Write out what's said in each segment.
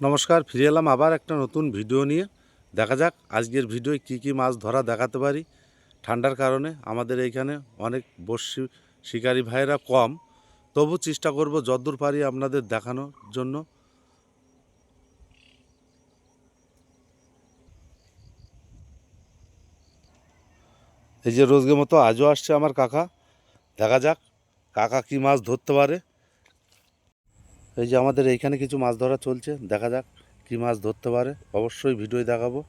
নমস্কার, ফিরে এলাম আবার একটা নতুন ভিডিও নিয়ে। দেখা যাক আজকের ভিডিওয় কি কি মাছ ধরা দেখাতে পারি। ঠান্ডার কারণে আমাদের এইখানে অনেক বর্ষি শিকারী ভাইয়েরা কম। তবু চেষ্টা করব যদ্দূর পারি আপনাদের দেখানোর জন্য। এই যে রোজগে মতো আজও আসছে আমার কাকা। দেখা যাক কাকা কি মাছ ধরতে পারে। এই যে আমাদের এইখানে কিছু মাছ ধরা চলছে, দেখা যাক কি মাছ ধরতে পারে। অবশ্যই ভিডিও দেখাবো।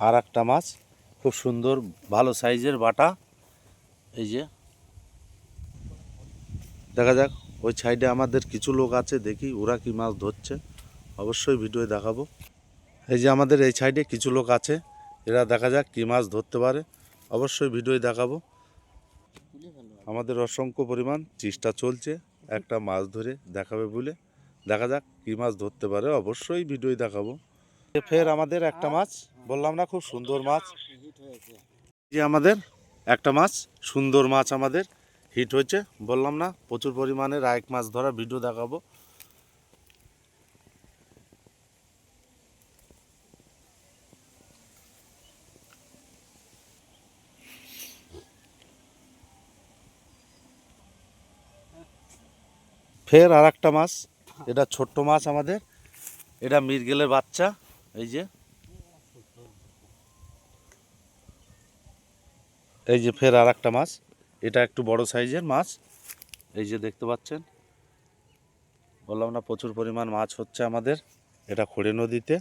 আর একটা মাছ, খুব সুন্দর, ভালো সাইজের বাটা। এই যে। দেখা যাক, ওই সাইডে আমাদের কিছু লোক আছে, দেখি ওরা কি মাছ ধরছে। অবশ্যই ভিডিও দেখাবো। এই যে আমাদের এই সাইডে কিছু লোক আছে, এরা দেখা যাক কী মাছ ধরতে পারে। অবশ্যই ভিডিও দেখাবো। আমাদের অসংখ্য পরিমাণ চেষ্টা চলছে একটা মাছ ধরে দেখাবে বলে। দেখা যাক কী মাছ ধরতে পারে, অবশ্যই ভিডিও দেখাবো। ফের আমাদের একটা মাছ, বললাম না খুব সুন্দর মাছ। যে আমাদের একটা মাছ, সুন্দর মাছ আমাদের হিট হয়েছে। বললাম না, প্রচুর পরিমাণে রায়ক মাছ ধরা ভিডিও দেখাবো। ফের আর একটা মাছ এটা ছোট্ট মাছ আমাদের। এটা মিরগেলের বাচ্চা। এই যে। এই যে ফের আর একটা মাছ। এটা একটু বড় সাইজের মাছ। এই যে দেখতে পাচ্ছেন। বললাম না প্রচুর পরিমাণ মাছ হচ্ছে আমাদের। এটা খড়ে নদীতে।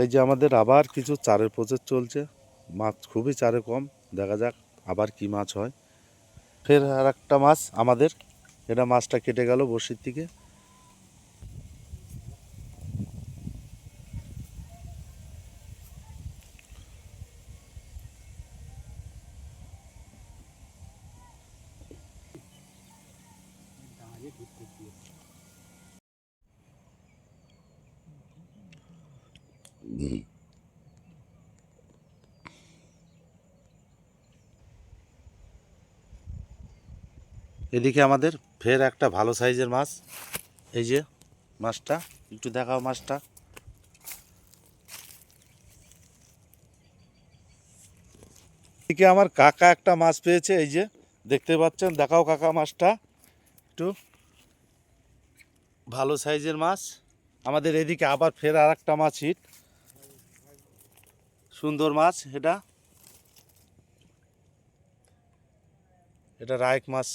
এই যে আমাদের আবার কিছু চারের প্রচেস চলছে। মাছ খুবই চারে কম, দেখা যাক আবার কি মাছ হয়। ফের আর একটা মাছ আমাদের। এটা মাছটা কেটে গেল বসির থেকে এদিকে আমাদের ফের একটা ভালো সাইজের মাছ। এই যে মাছটা, একটু দেখাও মাছটা। এদিকে আমার কাকা একটা মাছ পেয়েছে, এই যে দেখতে পাচ্ছেন, দেখাও কাকা মাছটা। একটু ভালো সাইজের মাছ। আমাদের এদিকে আবার ফের আর একটা মাছ হিট। সুন্দর মাছ এটা। এটা রায়ক মাছ।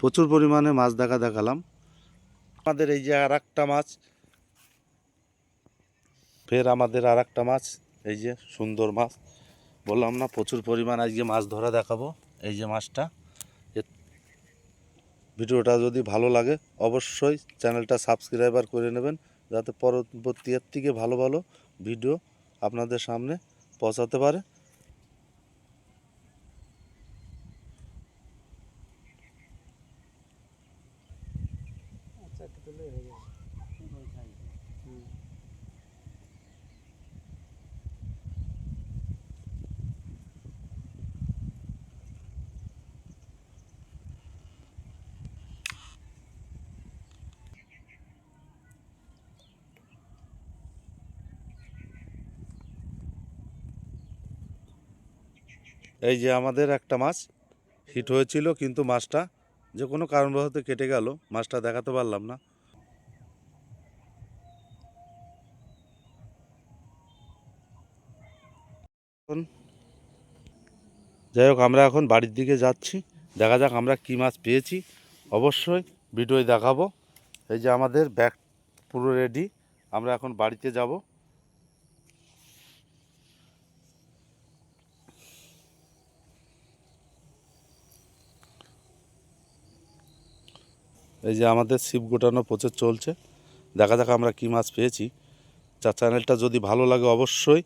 প্রচুর পরিমাণে মাছ দেখা দেখালাম। আমাদের এই যে আর একটা মাছ। ফের আমাদের আর একটা মাছ। এই যে সুন্দর মাছ। বললাম না, প্রচুর পরিমাণ আজকে মাছ ধরা দেখাবো। এই যে মাছটা। ভিডিওটা যদি ভালো লাগে, অবশ্যই চ্যানেলটা সাবস্ক্রাইবার করে নেবেন। যাতে পরবর্তী এর থেকে ভালো ভালো ভিডিও আপনাদের সামনে পৌঁছাতে পারে। এই যে আমাদের একটা মাছ হিট হয়েছিল, কিন্তু মাছটা যে কোনো কারণবশত কেটে গেল, মাছটা দেখাতে পারলাম না। যাই হোক, আমরা এখন বাড়ির দিকে যাচ্ছি। দেখা যাক আমরা কী মাছ পেয়েছি। অবশ্যই ভিডিওয় দেখাবো। এই যে আমাদের ব্যাগ পুরো রেডি আমরা এখন বাড়িতে যাব। এই যে আমাদের ছিপ গোটানো প্রচুর চলছে, দেখা যাক আমরা কী মাছ পেয়েছি। যা চ্যানেলটা যদি ভালো লাগে অবশ্যই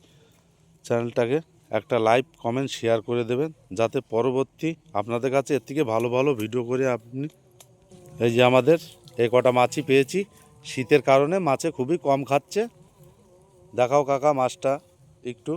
চ্যানেলটাকে একটা লাইভ কমেন্ট শেয়ার করে দেবেন, যাতে পরবর্তী আপনাদের কাছে এর থেকে ভালো ভালো ভিডিও করে আপনি এই যে আমাদের এই কটা মাছই পেয়েছি। শীতের কারণে মাছে খুবই কম খাচ্ছে। দেখাও কাকা মাছটা একটু।